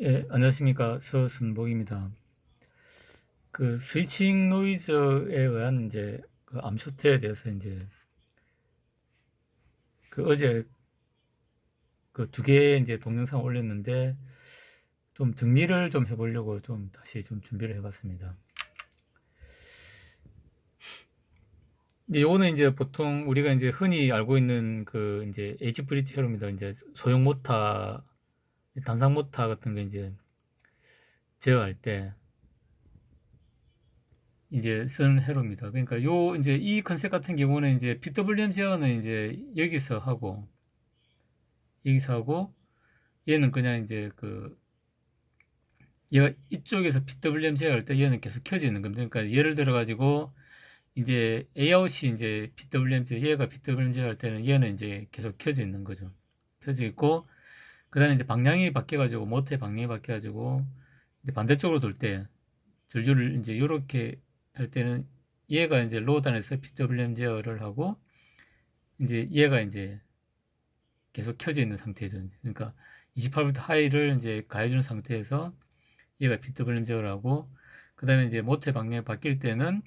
예, 안녕하십니까. 서순복입니다. 그 스위칭 노이즈에 의한 이제 그 암쇼트에 대해서 이제 그 어제 그 두 개의 이제 동영상 올렸는데 좀 정리를 좀 해보려고 좀 다시 좀 준비를 해봤습니다. 이제 요거는 이제 보통 우리가 이제 흔히 알고 있는 그 이제 에이지 브릿지 회로입니다. 이제 소형 모타, 단상 모타 같은 거 이제 제어할 때 이제 쓰는 회로입니다. 그러니까 요 이제 이 컨셉 같은 경우는 이제 PWM 제어는 이제 여기서 하고 여기서 하고 얘는 그냥 이제 그 이쪽에서 PWM 제어할 때 얘는 계속 켜져 있는 겁니다. 그러니까 예를 들어 가지고 이제 A아웃이 이제 PWM 제어 얘가 PWM 제어할 때는 얘는 이제 계속 켜져 있는 거죠. 켜져 있고 그 다음에 이제 방향이 바뀌어 가지고 모터의 방향이 바뀌어 가지고 이제 반대쪽으로 돌 때 전류를 이제 이렇게 할 때는 얘가 이제 로단에서 PWM 제어를 하고 이제 얘가 이제 계속 켜져 있는 상태죠. 그러니까 28V 하이를 이제 가해주는 상태에서 얘가 PWM 제어를 하고 그 다음에 이제 모터의 방향이 바뀔 때는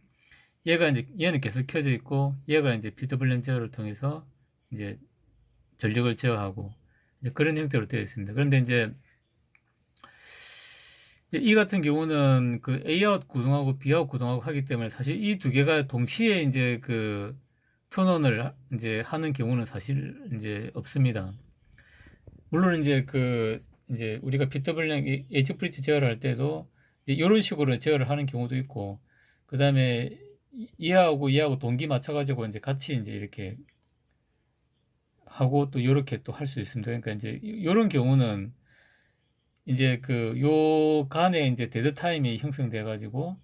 얘가 이제 얘는 계속 켜져 있고 얘가 이제 PWM 제어를 통해서 이제 전력을 제어하고 이제 그런 형태로 되어 있습니다. 그런데 이제 이 같은 경우는 그 A아웃 구동하고 B아웃 구동하고 하기 때문에 사실 이 두 개가 동시에 이제 그 턴온을 이제 하는 경우는 사실 이제 없습니다. 물론 이제 그 이제 우리가 PWM 에지 브릿지 제어를 할 때도 이제 이런 식으로 제어를 하는 경우도 있고 그 다음에 얘하고 얘하고 동기 맞춰가지고 이제 같이 이제 이렇게 하고 또 이렇게 또 할 수 있습니다. 그러니까 이제 이런 경우는 이제 그 요 간에 이제 데드 타임이 형성돼 가지고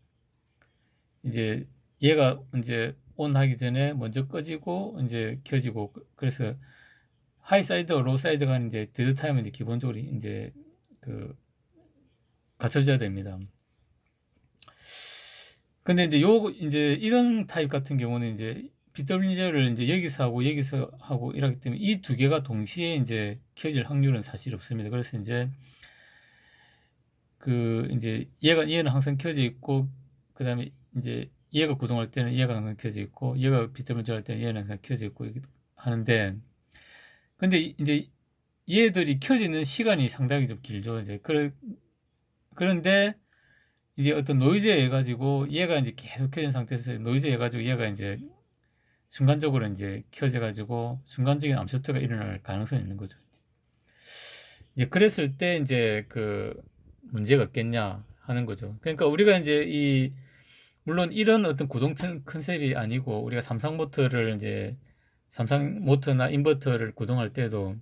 이제 얘가 이제 온 하기 전에 먼저 꺼지고 이제 켜지고 그래서 하이 사이드 로우 사이드 간 이제 데드 타임은 이제 기본적으로 이제 그 갖춰줘야 됩니다. 근데 이제 요 이제 이런 타입 같은 경우는 이제 BW제를 이제 여기서 하고 여기서 하고 이러기 때문에 이 두 개가 동시에 이제 켜질 확률은 사실 없습니다. 그래서 이제 그 이제 얘가 얘는 항상 켜져 있고 그다음에 이제 얘가 구동할 때는 얘가 항상 켜져 있고 얘가 BW 할 때는 얘는 항상 켜져 있고 하는데 근데 이제 얘들이 켜지는 시간이 상당히 좀 길죠. 이제 그러, 그런데 이제 어떤 노이즈에 가지고 얘가 이제 계속 켜진 상태에서 노이즈에 가지고 얘가 이제 순간적으로 이제 켜져 가지고 순간적인 암쇼트가 일어날 가능성이 있는 거죠. 이제 그랬을 때 이제 그 문제가 없겠냐 하는 거죠. 그러니까 우리가 이제 이 물론 이런 어떤 구동 컨셉이 아니고 우리가 삼성 모터를 이제 삼성 모터나 인버터를 구동할 때도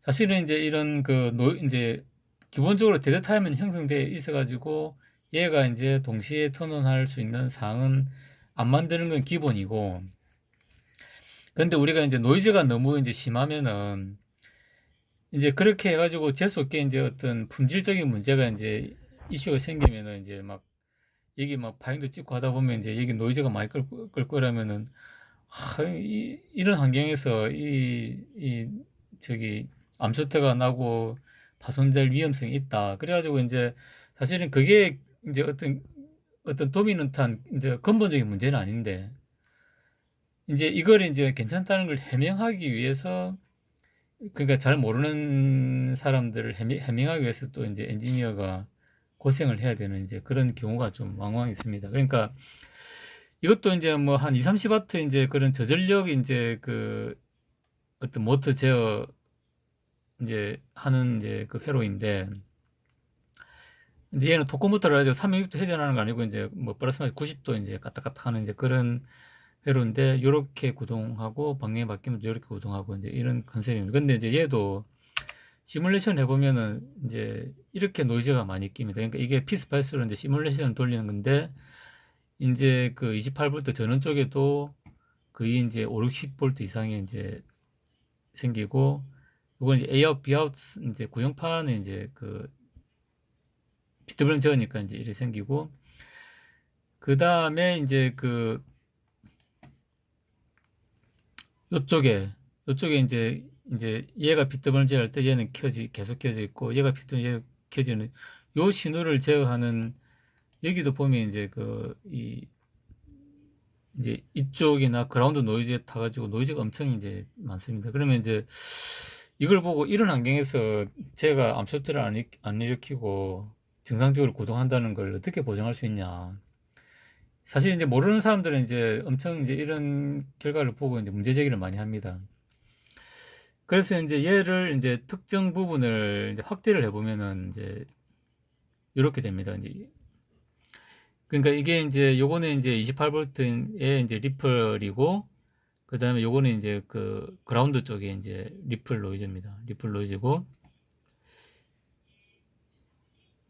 사실은 이제 이런 그 노 이제 기본적으로 데드 타임은 형성돼 있어 가지고 얘가 이제 동시에 턴온할 수 있는 상은 안 만드는 건 기본이고 근데 우리가 이제 노이즈가 너무 이제 심하면은 이제 그렇게 해가지고 재수 없게 이제 어떤 품질적인 문제가 이제 이슈가 생기면은 이제 막 여기 막 파인도 찍고 하다 보면 이제 여기 노이즈가 많이 끌, 끌 거라면은 하, 이, 이런 환경에서 이, 이 저기 암소태가 나고 파손될 위험성이 있다. 그래가지고 이제 사실은 그게 이제 어떤 어떤 도미넌트한 이제 근본적인 문제는 아닌데 이제 이걸 이제 괜찮다는 걸 해명하기 위해서 그러니까 잘 모르는 사람들을 해밍, 하기 위해서 또 이제 엔지니어가 고생을 해야 되는 이제 그런 경우가 좀 왕왕 있습니다. 그러니까 이것도 이제 뭐 한 2, 30와트 이제 그런 저전력 이제 그 어떤 모터 제어 이제 하는 이제 그 회로인데 이제 얘는 토크 모터를 가지고 360도 회전하는 거 아니고 이제 뭐 플러스 마이너스 90도 이제 까딱까딱 하는 이제 그런 회로인데 이렇게 구동하고 방향이 바뀌면 이렇게 구동하고 이제 이런 컨셉입니다. 근데 이제 얘도 시뮬레이션 해보면은 이제 이렇게 노이즈가 많이 낍니다. 그러니까 이게 피스파이스로 이제 시뮬레이션을 돌리는 건데 이제 그 28V 전원 쪽에도 거의 이제 5, 60V 이상이 이제 생기고 이건 이제 A아웃, B아웃 이제 구형판에 이제 그 PWM 저으니까 이제 이렇게 생기고 그 다음에 이제 그 요쪽에 요쪽에 이제 이제 얘가 PWM 할때 얘는 켜지 계속 켜져 있고 얘가 PWM 켜지는 요 신호를 제어하는 여기도 보면 이제 그 이 이제 이쪽이나 그라운드 노이즈에 타가지고 노이즈가 엄청 이제 많습니다. 그러면 이제 이걸 보고 이런 환경에서 제가 암쇼트를 안, 일- 안 일으키고 정상적으로 구동한다는 걸 어떻게 보장할 수 있냐. 사실 이제 모르는 사람들은 이제 엄청 이제 이런 결과를 보고 이제 문제 제기를 많이 합니다. 그래서 이제 얘를 이제 특정 부분을 이제 확대를 해보면은 이제 이렇게 됩니다. 이제 그러니까 이게 이제 요거는 이제 28V의 이제 리플이고 그 다음에 요거는 이제 그 그라운드 쪽에 이제 리플 노이즈입니다. 리플 노이즈고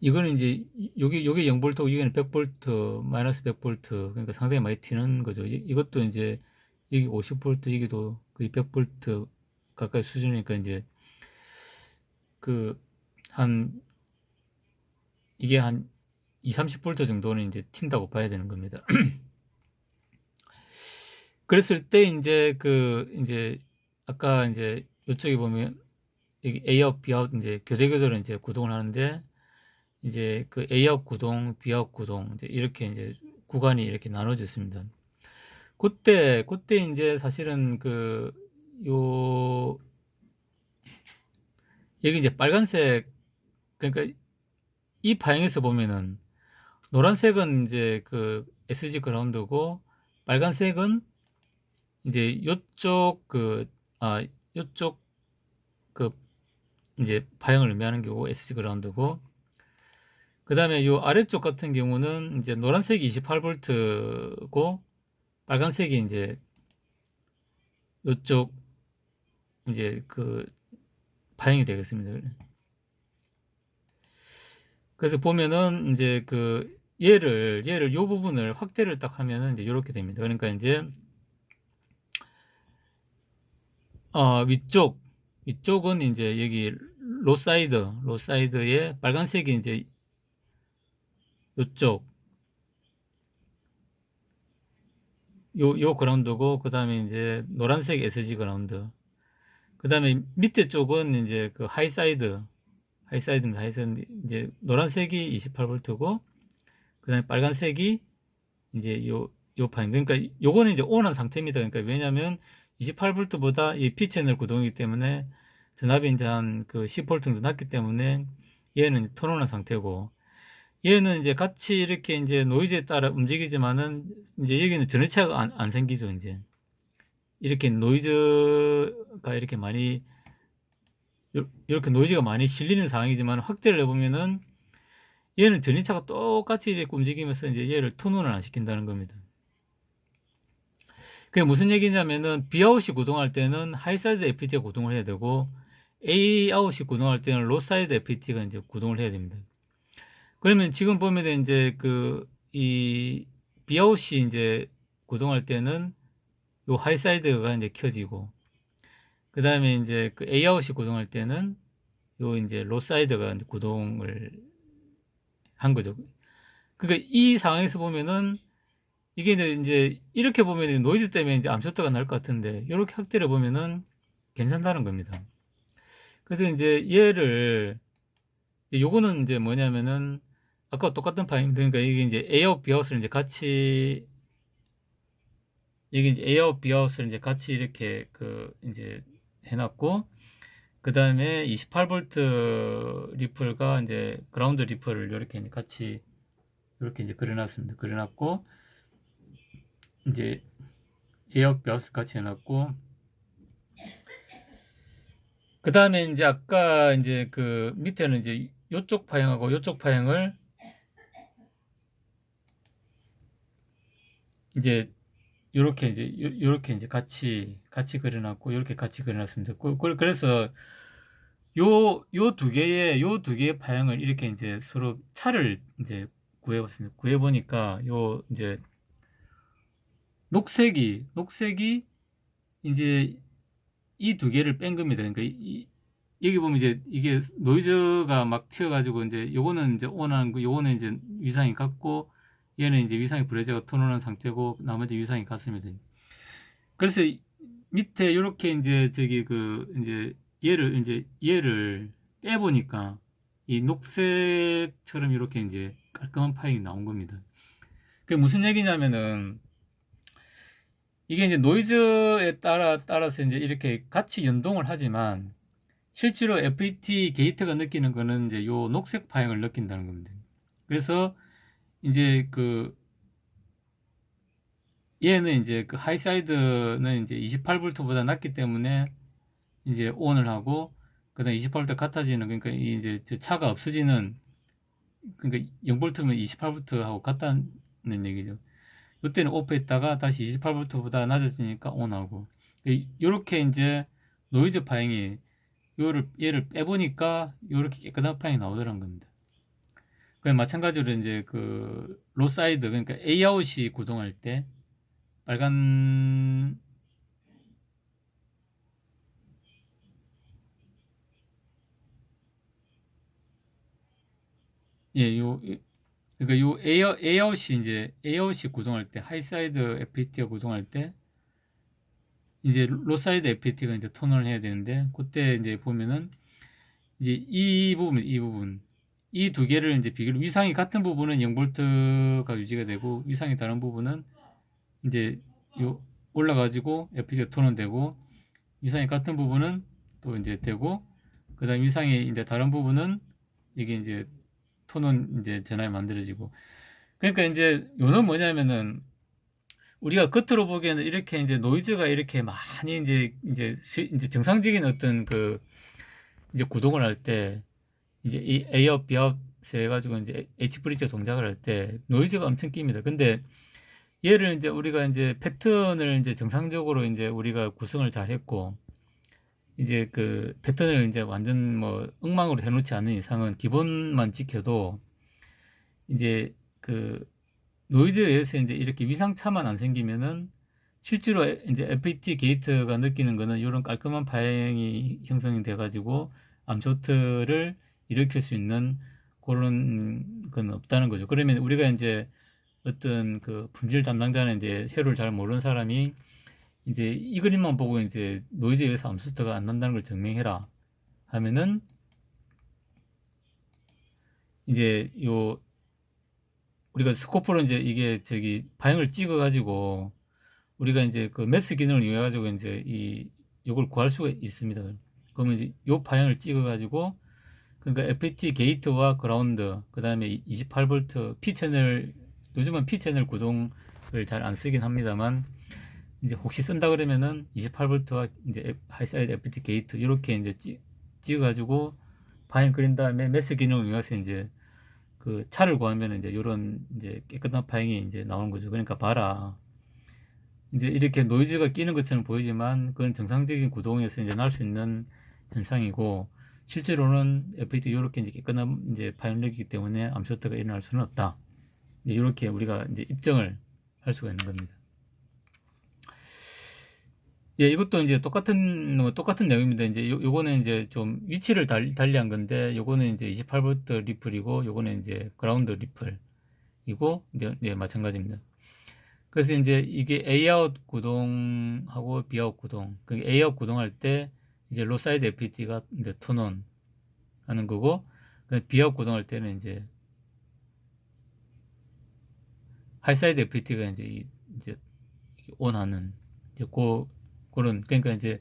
이거는 이제 여기 여기 0볼트고 여기는 100볼트 마이너스 100볼트 그러니까 상당히 많이 튀는 거죠. 이- 이것도 이제 여기 50볼트 여기도 거의 100볼트 가까이 수준이니까 이제 그 한 이게 한 2, 30볼트 정도는 이제 튄다고 봐야 되는 겁니다. 그랬을 때 이제 그 이제 아까 이제 이쪽에 보면 여기 A아웃, B아웃 이제 교대 교대로 이제 구동을 하는데 이제 그 A아웃 구동, B아웃 구동 이제 이렇게 이제 구간이 이렇게 나눠져 있습니다. 그때 그때 이제 사실은 그 요 여기 이제 빨간색 그러니까 이 파형에서 보면은 노란색은 이제 그 SG 그라운드고 빨간색은 이제 요쪽 그 아 요쪽 그 이제 파형을 의미하는 경우 SG 그라운드고 그 다음에 요 아래쪽 같은 경우는 이제 노란색이 28V고 빨간색이 이제 요쪽 이제 그 파형이 되겠습니다. 그래서 보면은 이제 그 얘를 얘를 요 부분을 확대를 딱 하면은 이제 이렇게 됩니다. 그러니까 이제 어 위쪽 위쪽은 이제 여기 로사이드 로사이드에 빨간색이 이제 요쪽 요, 요 그라운드고, 그 다음에 이제 노란색 SG 그라운드. 그 다음에 밑에 쪽은 이제 그 하이사이드, 하이사이드입니다. 하이사이드. 이제 노란색이 28V고, 그 다음에 빨간색이 이제 요, 요 파인. 그러니까 요거는 이제 온한 상태입니다. 그러니까 왜냐면 28V보다 이 P채널 구동이기 때문에 전압이 이제 한그 10V 정도 낮기 때문에 얘는 턴온한 상태고, 얘는 이제 같이 이렇게 이제 노이즈에 따라 움직이지만은 이제 여기는 전해차가 안, 안 생기죠, 이제. 이렇게 노이즈가 이렇게 많이 요- 이렇게 노이즈가 많이 실리는 상황이지만 확대를 해보면은 얘는 전리차가 똑같이 이렇게 움직이면서 이제 얘를 턴온을 안 시킨다는 겁니다. 그게 무슨 얘기냐면은 B아웃이 구동할 때는 하이사이드 FPT가 구동을 해야 되고 A아웃이 구동할 때는 로사이드 FPT가 이제 구동을 해야 됩니다. 그러면 지금 보면 이제 그이 B아웃이 이제 구동할 때는 요 하이사이드가 이제 켜지고 그 다음에 이제 그 A아웃이 구동할 때는 요 이제 로사이드가 이제 구동을 한 거죠. 그러니까 이 상황에서 보면은 이게 이제- 이렇게 보면 노이즈 때문에 이제 암쇼트가 날 것 같은데 이렇게 확대를 보면은 괜찮다는 겁니다. 그래서 이제 얘를 이제 요거는 이제 뭐냐면은 아까 똑같은 파임 그러니까 이게 이제 A아웃 B아웃을 이제 같이 이게 이제 A아웃 B아웃을 이제 같이 이렇게 그 이제 해놨고 그 다음에 28V 리플과 이제 그라운드 리플을 이렇게 같이 이렇게 이제 그려놨습니다. 그려놨고 이제 에어 벼슬 같이 해놨고 그 다음에 이제 아까 이제 그 밑에는 이제 요쪽 파형하고 요쪽 파형을 이제 요렇게 이제 요- 요렇게 이제 같이 같이 그려놨고 요렇게 같이 그려놨습니다. 그- 그- 그래서 요 요 두 개의 요 두 개의 파형을 이렇게 이제 서로 차를 이제 구해봤습니다. 구해보니까 요 이제 녹색이 녹색이 이제 이 두 개를 뺀 겁니다. 그러니까 이, 여기 보면 이제 이게 노이즈가 막 튀어가지고 이제 요거는 이제 온한 거, 요거는 이제 위상이 같고 얘는 이제 위상이 브레저가 턴온한 상태고 나머지 위상이 같습니다. 그래서 이- 밑에 이렇게 이제 저기 그 이제 얘를 이제 얘를 빼보니까 이 녹색처럼 이렇게 이제 깔끔한 파형이 나온 겁니다. 그게 무슨 얘기냐면은 이게 이제 노이즈에 따라 따라서 이제 이렇게 같이 연동을 하지만 실제로 FET 게이트가 느끼는 거는 이제 요 녹색 파형을 느낀다는 겁니다. 그래서 이제 그 얘는 이제 그 하이사이드는 이제 28V보다 낮기 때문에 이제 온을 하고 그다음 28V 같아지는 그러니까 이 이제 저 차가 없어지는 그러니까 0V면 28V하고 같다는 얘기죠. 이때는 오프했다가 다시 28V보다 낮아지니까 온하고 이렇게 이제 노이즈 파형이 요를 얘를 빼보니까 요렇게 깨끗한 파형이 나오더란 겁니다. 그 마찬가지로 이제 그 로사이드 그러니까 A아웃이 구동할 때 빨간 예, 요 그러니까 요 A, A아웃이 이제 A아웃이 구동할 때 하이사이드 FPT가 구동할 때 이제 로사이드 FPT가 이제 톤을 해야 되는데 그때 이제 보면은 이제 이 부분 이 부분 이 두 개를 이제 비교를 위상이 같은 부분은 0볼트가 유지가 되고 위상이 다른 부분은 이제 요 올라가지고 FPT가 톤은 되고 위상이 같은 부분은 또 이제 되고 그다음 위상이 이제 다른 부분은 이게 이제 톤은 이제 전화에 만들어지고. 그러니까 이제 요는 뭐냐면은 우리가 겉으로 보기에는 이렇게 이제 노이즈가 이렇게 많이 이제 이제 이제 정상적인 어떤 그 이제 구동을 할 때 이제 이 A업 B업 해가지고 이제 H 브릿지 동작을 할 때 노이즈가 엄청 낍니다. 근데 얘를 이제 우리가 이제 패턴을 이제 정상적으로 이제 우리가 구성을 잘 했고 이제 그 패턴을 이제 완전 뭐 엉망으로 해놓지 않는 이상은 기본만 지켜도 이제 그 노이즈에 의해서 이제 이렇게 위상차만 안 생기면은 실제로 이제 FET 게이트가 느끼는 거는 이런 깔끔한 파형이 형성이 돼가지고 암소트를 일으킬 수 있는 그런 건 없다는 거죠. 그러면 우리가 이제 어떤 그 품질 담당자는 이제 회로를 잘 모르는 사람이 이제 이 그림만 보고 이제 노이즈에 의해서 암소트가 안 난다는 걸 증명해라 하면은 이제 요 우리가 스코프로 이제 이게 저기 방향을 찍어 가지고 우리가 이제 그 매스 기능을 이용해 가지고 이제 이 요걸 구할 수가 있습니다. 그러면 이제 요 방향을 찍어 가지고 그러니까 FET 게이트와 그라운드 그 다음에 28V P 채널 요즘은 P 채널 구동을 잘 안 쓰긴 합니다만 이제 혹시 쓴다 그러면은 28V와 이제 하이사이드 FET 게이트 이렇게 이제 찍, 찍어 가지고 방향 그린 다음에 매스 기능을 이용해서 이제 그 차를 구하면 이제 이런 이제 깨끗한 파형이 이제 나오는 거죠. 그러니까 봐라. 이제 이렇게 노이즈가 끼는 것처럼 보이지만 그건 정상적인 구동에서 이제 날 수 있는 현상이고 실제로는 FPT 이렇게 이제 깨끗한 이제 파형력이기 때문에 암쇼트가 일어날 수는 없다. 이렇게 우리가 이제 입증을 할 수가 있는 겁니다. 예, 이것도 이제 똑같은 뭐 똑같은 내용입니다. 이제 요, 요거는 이제 좀 위치를 달, 달리한 건데 요거는 이제 28V 리플이고 요거는 이제 그라운드 리플이고 이제 네, 마찬가지입니다. 그래서 이제 이게 A아웃 구동하고 B아웃 구동. 그 A아웃 구동할 때 이제 로사이드 FPT가 이제 톤온 하는 거고 그 B아웃 구동할 때는 이제 하이사이드 FPT가 이제 이제 온하는 이제 그 그런 그러니까 이제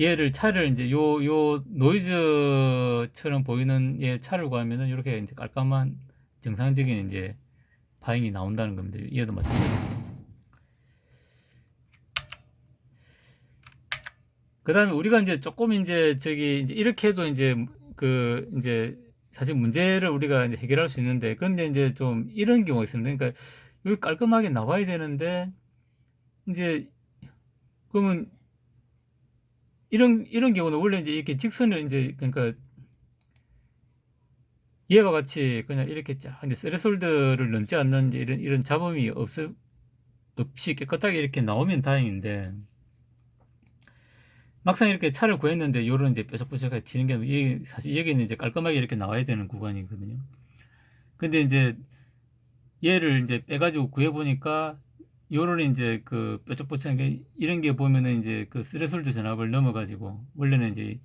얘를 차를 이제 요 요 노이즈처럼 보이는 얘 차를 구하면은 이렇게 이제 깔끔한 정상적인 이제 바잉이 나온다는 겁니다. 얘도 마찬가지. 그 다음에 우리가 이제 조금 이제 저기 이제 이렇게 해도 이제 그 이제 사실 문제를 우리가 이제 해결할 수 있는데 그런데 이제 좀 이런 경우가 있습니다. 그러니까 여기 깔끔하게 나와야 되는데 이제 그러면 이런 이런 경우는 원래 이제 이렇게 직선을 이제 그러니까 이와 같이 그냥 이렇게 쫙 이제 스레솔드를 넘지 않는 이런 이런 잡음이 없 없이 깨끗하게 이렇게 나오면 다행인데 막상 이렇게 차를 구했는데 요런 이제 뾰족뾰족하게 튀는 게이 사실 여기는 이제 깔끔하게 이렇게 나와야 되는 구간이거든요. 근데 이제 얘를 이제 빼가지고 구해보니까 요런 이제 그 뾰족뾰족한 게 이런 게 보면은 이제 그 스레솔드 전압을 넘어가지고 원래는 이제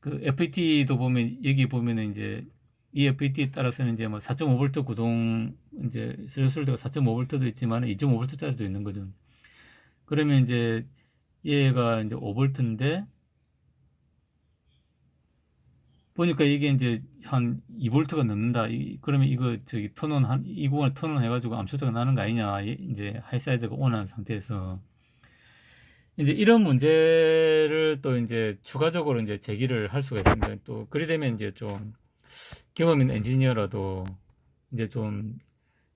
그 FPT도 보면 여기 보면은 이제 이 FET에 따라서는 이제 뭐 4.5V 구동 이제 스레스홀드가 4.5V도 있지만 2.5V짜리도 있는 거죠. 그러면 이제 얘가 이제 5V인데 보니까 이게 이제 한 2V가 넘는다. 이, 그러면 이거 저기 턴온 한, 이 구간을 턴온 해가지고 암수도가 나는 거 아니냐. 이- 이제 하이사이드가 온한 상태에서. 이제 이런 문제를 또 이제 추가적으로 이제 제기를 할 수가 있습니다. 또 그리 되면 이제 좀 경험 있는 엔지니어라도 이제 좀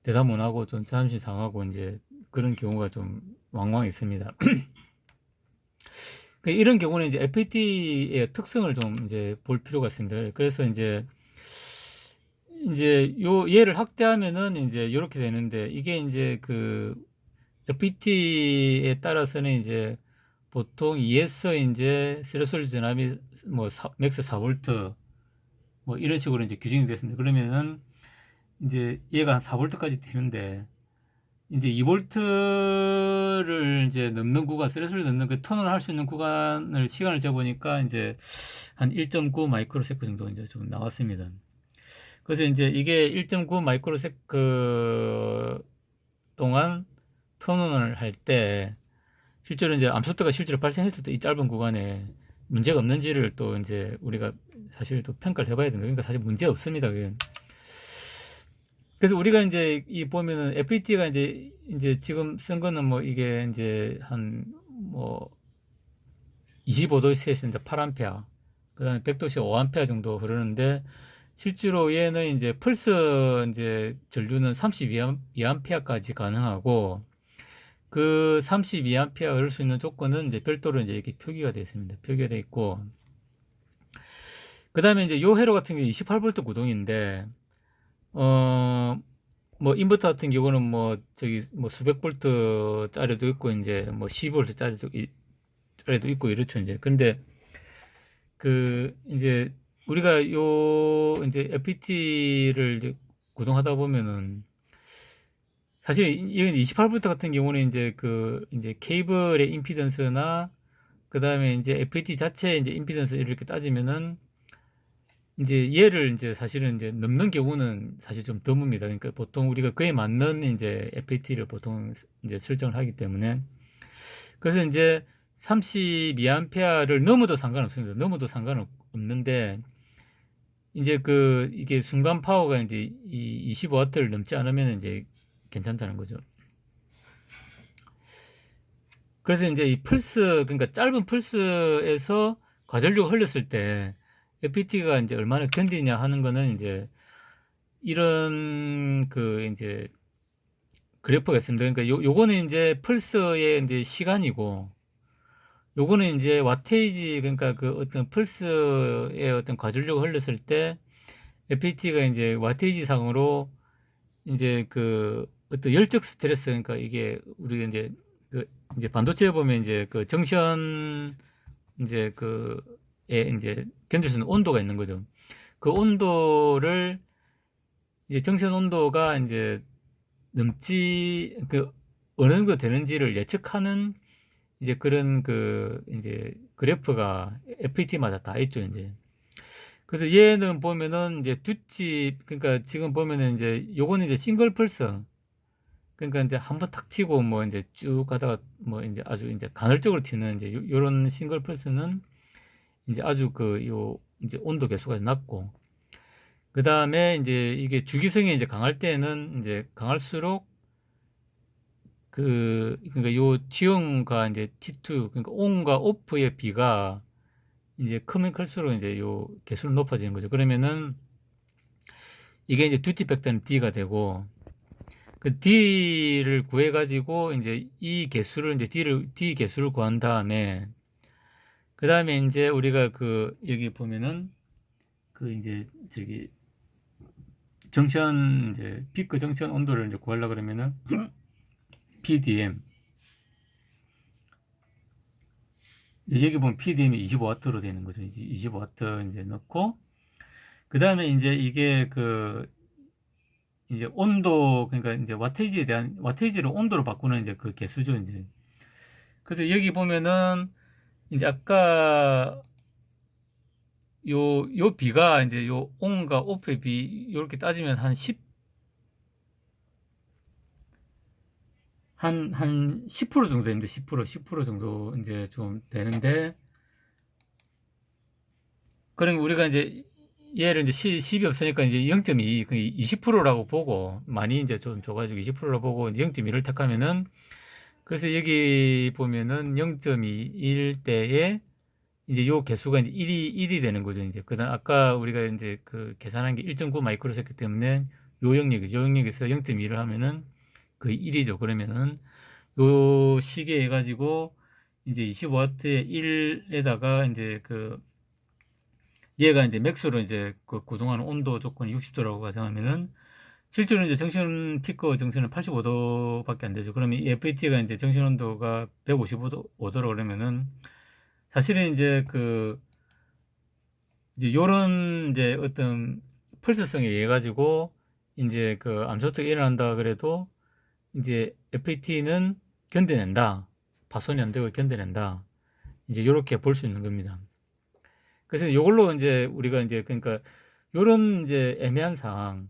대답 못 하고 좀 잠시 상하고 이제 그런 경우가 좀 왕왕 있습니다. 그 이런 경우는 이제 FAT의 특성을 좀 이제 볼 필요가 있습니다. 그래서 이제 이제 요 얘를 확대하면은 이제 이렇게 되는데 이게 이제 그 FPT에 따라서는 이제 보통 2에서 이제 스레솔 전압이 뭐 사- 맥스 4V 뭐 이런 식으로 이제 규정이 됐습니다. 그러면은 이제 얘가 한 4V까지 되는데 이제 2V를 이제 넘는 구간, 스레스를 넘는 그 턴을 할 수 있는 구간을 시간을 재보니까 이제 한 1.9 마이크로세컨 정도 이제 좀 나왔습니다. 그래서 이제 이게 1.9 마이크로세컨 동안 턴온을 할 때 실제로 이제 암소트가 실제로 발생했을 때 이 짧은 구간에 문제가 없는지를 또 이제 우리가 사실 또 평가를 해봐야 됩니다. 그러니까 사실 문제 없습니다. 그게. 그래서 우리가 이제 이 보면은 FET가 이제 이제 지금 쓴 거는 뭐 이게 이제 한 뭐 25도씨에서 이제 8A, 그다음에 100도씨 5A 정도 흐르는데 실제로 얘는 이제 펄스 이제 전류는 32A까지 가능하고 그 32A 흐를 수 있는 조건은 이제 별도로 이제 이렇게 표기가 되어 있습니다. 표기가 되어 있고 그다음에 이제 요 회로 같은 경우 28V 구동인데 어, 뭐, 인버터 같은 경우는 뭐, 저기, 뭐, 수백 볼트 짜리도 있고, 이제, 뭐, 10볼트 짜리도, 이- 짜리도 있고, 이렇죠, 이제. 근데, 그, 이제, 우리가 요, 이제, FPT를 이제 구동하다 보면은, 사실, 이건 28볼트 같은 경우는 이제 그, 이제 케이블의 임피던스나, 그 다음에 이제 FPT 자체의 이제 임피던스 이렇게 따지면은, 이제 얘를 이제 사실은 이제 넘는 경우는 사실 좀 드뭅니다. 그러니까 보통 우리가 그에 맞는 이제 FAT를 보통 이제 설정을 하기 때문에 그래서 이제 32A를 넘어도 상관없습니다. 넘어도 상관없는데 이제 그 이게 순간 파워가 이제 이 25W를 넘지 않으면 이제 괜찮다는 거죠. 그래서 이제 이 플스 그러니까 짧은 플스에서 과전류가 흘렸을 때 FPT가 이제 얼마나 견디냐 하는 거는 이제 이런 그 이제 그래프가 있습니다. 그러니까 요, 요거는 이제 펄스의 이제 시간이고 요거는 이제 와테이지 그러니까 그 어떤 펄스의 어떤 과전류가 흘렀을 때 FPT가 이제 와테이지 상으로 이제 그 어떤 열적 스트레스 그러니까 이게 우리가 이제 그 이제 반도체에 보면 이제 그 정션 이제 그에 이제 견딜 수 있는 온도가 있는 거죠. 그 온도를 이제 정션 온도가 이제 넘지 그 어느 정도 되는지를 예측하는 이제 그런 그 이제 그래프가 FPT마다 다 있죠, 이제. 그래서 얘는 보면은 이제 두집 그러니까 지금 보면은 이제 요거는 이제 싱글 펄스 그러니까 이제 한번 탁 튀고 뭐 이제 쭉 가다가 뭐 이제 아주 이제 간헐적으로 튀는 이제 요, 요런 싱글 펄스는 이제 아주 그 요 이제 온도 계수가 낮고 그 다음에 이제 이게 주기성이 이제 강할 때는 이제 강할수록 그 그러니까 요 T온과 이제 T2 그러니까 온과 오프의 비가 이제 크면 클수록 이제 요 개수는 높아지는 거죠. 그러면은 이게 이제 듀티 팩터는 D가 되고 그 D를 구해 가지고 이제 이 개수를 이제 D를 D 개수를 구한 다음에 그 다음에 이제 우리가 그 여기 보면은 그 이제 저기 정션 이제 피크 정션 온도를 이제 구하려 그러면은 PDM 여기 보면 PDM이 25W로 되는 거죠. 25W 이제 넣고 그 다음에 이제 이게 그 이제 온도 그러니까 이제 와테이지에 대한 와테이지를 온도로 바꾸는 이제 그 개수죠 이제. 그래서 여기 보면은 이제 아까 요, 요 비가 이제 요 온과 오프의 비, 요렇게 따지면 한 10, 한, 한 10% 정도 됩니다. 10%, 10% 정도 이제 좀 되는데, 그러면 우리가 이제 얘를 이제 10, 이 없으니까 이제 0.2, 20%라고 보고, 많이 이제 좀 줘가지고 20%로 보고 0.2를 택하면은, 그래서 여기 보면은 0.21 때에 이제 요 개수가 이제 1이 1이 되는 거죠. 이제 그다음 아까 우리가 이제 그 계산한 게 1.9 마이크로세컨드 때문에 요 영역이 요 영역에서 0.2를 하면은 그 1이죠. 그러면은 요 시계 해 가지고 이제 25W의 1에다가 이제 그 얘가 이제 맥스로 이제 그 구동하는 온도 조건이 60도라고 가정하면은 실제로 이제 정신 피크 정신은 85도밖에 안 되죠. 그러면 이 FAT가 이제 정신 온도가 155도 5도로 그러면은 사실은 이제 그 이제 요런 이제 어떤 펄스성에 의해 가지고 이제 그 암소트가 일어난다 그래도 이제 FAT는 견뎌낸다. 파손이 안 되고 견뎌낸다. 이제 요렇게 볼 수 있는 겁니다. 그래서 요걸로 이제 우리가 이제 그러니까 요런 이제 애매한 상황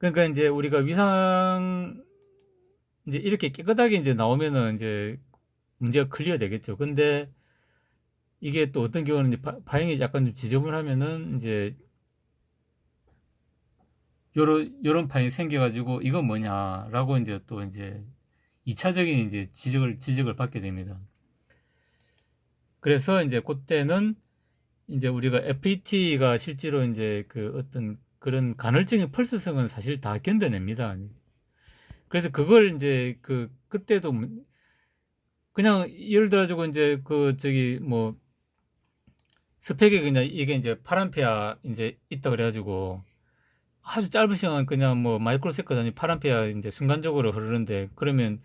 그러니까 이제 우리가 위상 이제 이렇게 깨끗하게 이제 나오면은 이제 문제가 클리어 되겠죠. 근데 이게 또 어떤 경우는 이제 바, 바행이 약간 좀 지저분하면은 이제 요런 요런 파행이 생겨가지고 이건 뭐냐라고 이제 또 이제 2차적인 이제 지적을 지적을 받게 됩니다. 그래서 이제 그때는 이제 우리가 FET가 실제로 이제 그 어떤 그런 간헐적인 펄스성은 사실 다 견뎌냅니다. 그래서 그걸 이제 그 그때도 그냥 예를 들어 가지고 이제 그 저기 뭐 스펙이 그냥 이게 이제 파란페아 이제 있다 그래 가지고 아주 짧은 시간 그냥 뭐 마이크로 세컨드 단위 파란페아 이제 순간적으로 흐르는데 그러면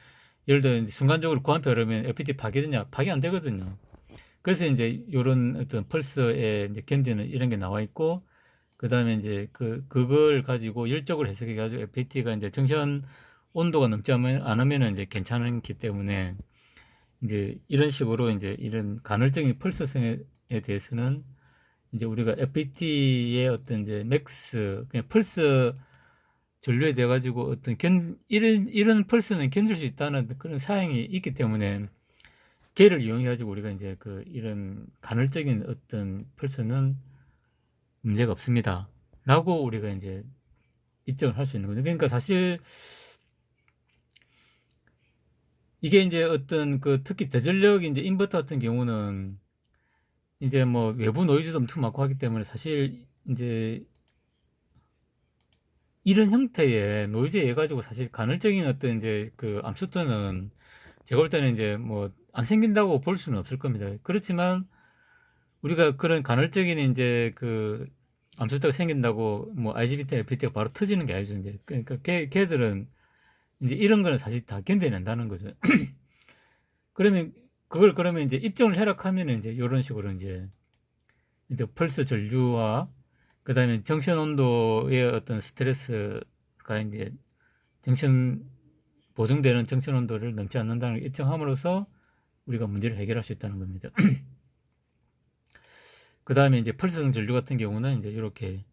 예를 들어 순간적으로 고한페 흐르면 FPT 파괴되냐? 파괴 안 되거든요. 그래서 이제 요런 어떤 펄스에 이제 견디는 이런 게 나와 있고 그 다음에 이제 그, 그걸 가지고 열적으로 해석해 가지고 FAT가 이제 정션 온도가 넘지 않으면 이제 괜찮기 때문에 이제 이런 식으로 이제 이런 간헐적인 펄스성에 대해서는 이제 우리가 FAT의 어떤 이제 맥스 그냥 펄스 전류에 대해 가지고 어떤 견 이런 이런 펄스는 견딜 수 있다는 그런 사양이 있기 때문에 걔를 이용해 가지고 우리가 이제 그 이런 간헐적인 어떤 펄스는 문제가 없습니다. 라고 우리가 이제 입증을 할 수 있는 거죠. 그러니까 사실 이게 이제 어떤 그 특히 대전력 이제 인버터 같은 경우는 이제 뭐 외부 노이즈도 엄청 많고 하기 때문에 사실 이제 이런 형태의 노이즈에 가지고 사실 간헐적인 어떤 이제 그 암수터는 제가 볼 때는 이제 뭐 안 생긴다고 볼 수는 없을 겁니다. 그렇지만 우리가 그런 간헐적인 이제 그 암수터가 생긴다고 뭐 IGBT, LPT가 바로 터지는 게 아니죠. 이제 그러니까 걔, 걔들은 이제 이런 거는 사실 다 견뎌낸다는 거죠. 그러면 그걸 그러면 이제 입증을 해락하면 이제 이런 식으로 이제 이제 펄스 전류와 그다음에 정션 온도의 어떤 스트레스가 이제 정션 보정되는 정션 온도를 넘지 않는다는 걸 입증함으로써 우리가 문제를 해결할 수 있다는 겁니다. 그 다음에 이제 펄스성 전류 같은 경우는 이제 이렇게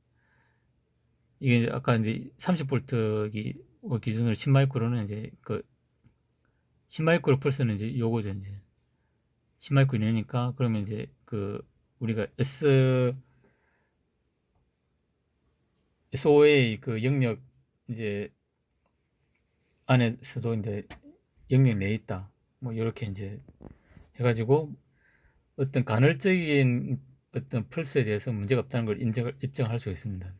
이게 아까 이제 30볼트 기준으로 10마이크로는 이제 그 10마이크로 펄스는 이제 요거죠 이제. 10마이크로 이내니까 그러면 이제 그 우리가 S SOA 그 영역 이제 안에서도 이제 영역 내에 있다. 뭐 이렇게 이제 해가지고 어떤 간헐적인 어떤 펄스에 대해서 문제가 없다는 걸 인정을, 입증할 수 있습니다.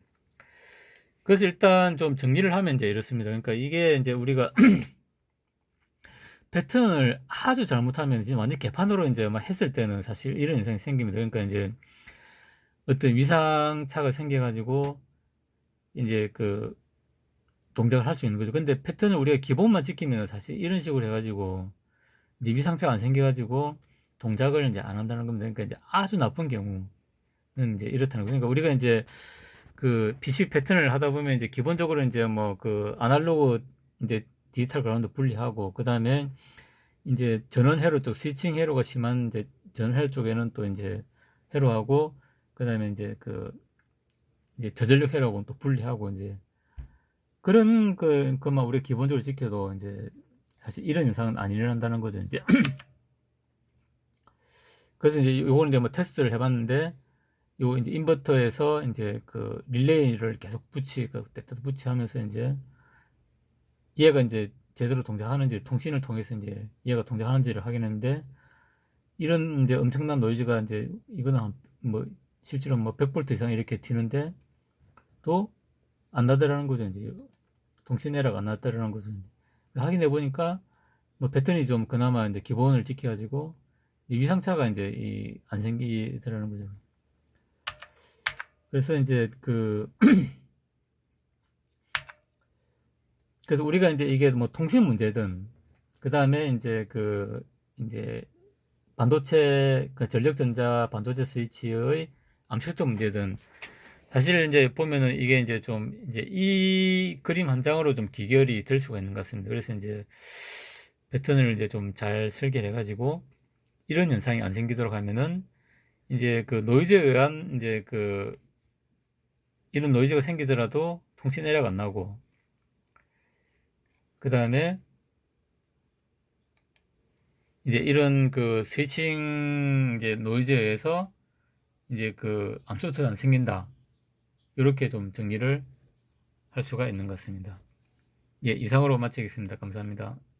그래서 일단 좀 정리를 하면 이제 이렇습니다. 그러니까 이게 이제 우리가 패턴을 아주 잘못하면 이제 완전 개판으로 이제 막 했을 때는 사실 이런 현상이 생깁니다. 그러니까 이제 어떤 위상차가 생겨가지고 이제 그 동작을 할 수 있는 거죠. 근데 패턴을 우리가 기본만 지키면 사실 이런 식으로 해가지고 이제 위상차가 안 생겨가지고 동작을 이제 안 한다는 겁니다. 그러니까 이제 아주 나쁜 경우는 이제 이렇다는 거죠. 그러니까 우리가 이제 그 PC 패턴을 하다 보면 이제 기본적으로 이제 뭐 그 아날로그 이제 디지털 그라운드 분리하고 그 다음에 이제 전원 회로 쪽 스위칭 회로가 심한 이제 전원 회로 쪽에는 또 이제 회로하고 그다음에 이제 그 이제 저전력 회로하고는 또 분리하고 이제 그런 그 것만 우리 기본적으로 지켜도 이제 사실 이런 현상은 안 일어난다는 거죠. 이제 그래서 이제 요거는 이제 뭐 테스트를 해봤는데 요 이제 인버터에서 이제 그 릴레이를 계속 붙이 그 때때도 붙이하면서 이제 얘가 이제 제대로 동작하는지 통신을 통해서 이제 얘가 동작하는지를 확인했는데 이런 이제 엄청난 노이즈가 이제 이거는 한뭐 실제로 뭐 100V 이상 이렇게 튀는데 또 안 나더라는 거죠. 이제 통신 에러가 안 났다라는 거죠. 확인해 보니까 뭐 패턴이 좀 그나마 이제 기본을 지켜가지고 이 위상차가 이제 이 안 생기더라는 거죠 그래서 이제 그 그래서 우리가 이제 이게 뭐 통신 문제든 그 다음에 이제 그 이제 반도체 그 전력전자 반도체 스위치의 암시적 문제든 사실 이제 보면은 이게 이제 좀 이제 이 그림 한 장으로 좀 기결이 될 수가 있는 것 같습니다. 그래서 이제 패턴을 이제 좀 잘 설계를 해가지고 이런 현상이 안 생기도록 하면은 이제 그 노이즈에 의한 이제 그 이런 노이즈가 생기더라도 통신 에러가 안 나고 그 다음에 이제 이런 그 스위칭 이제 노이즈에 의해서 이제 그 암소트가 안 생긴다. 이렇게 좀 정리를 할 수가 있는 것 같습니다. 예, 이상으로 마치겠습니다. 감사합니다.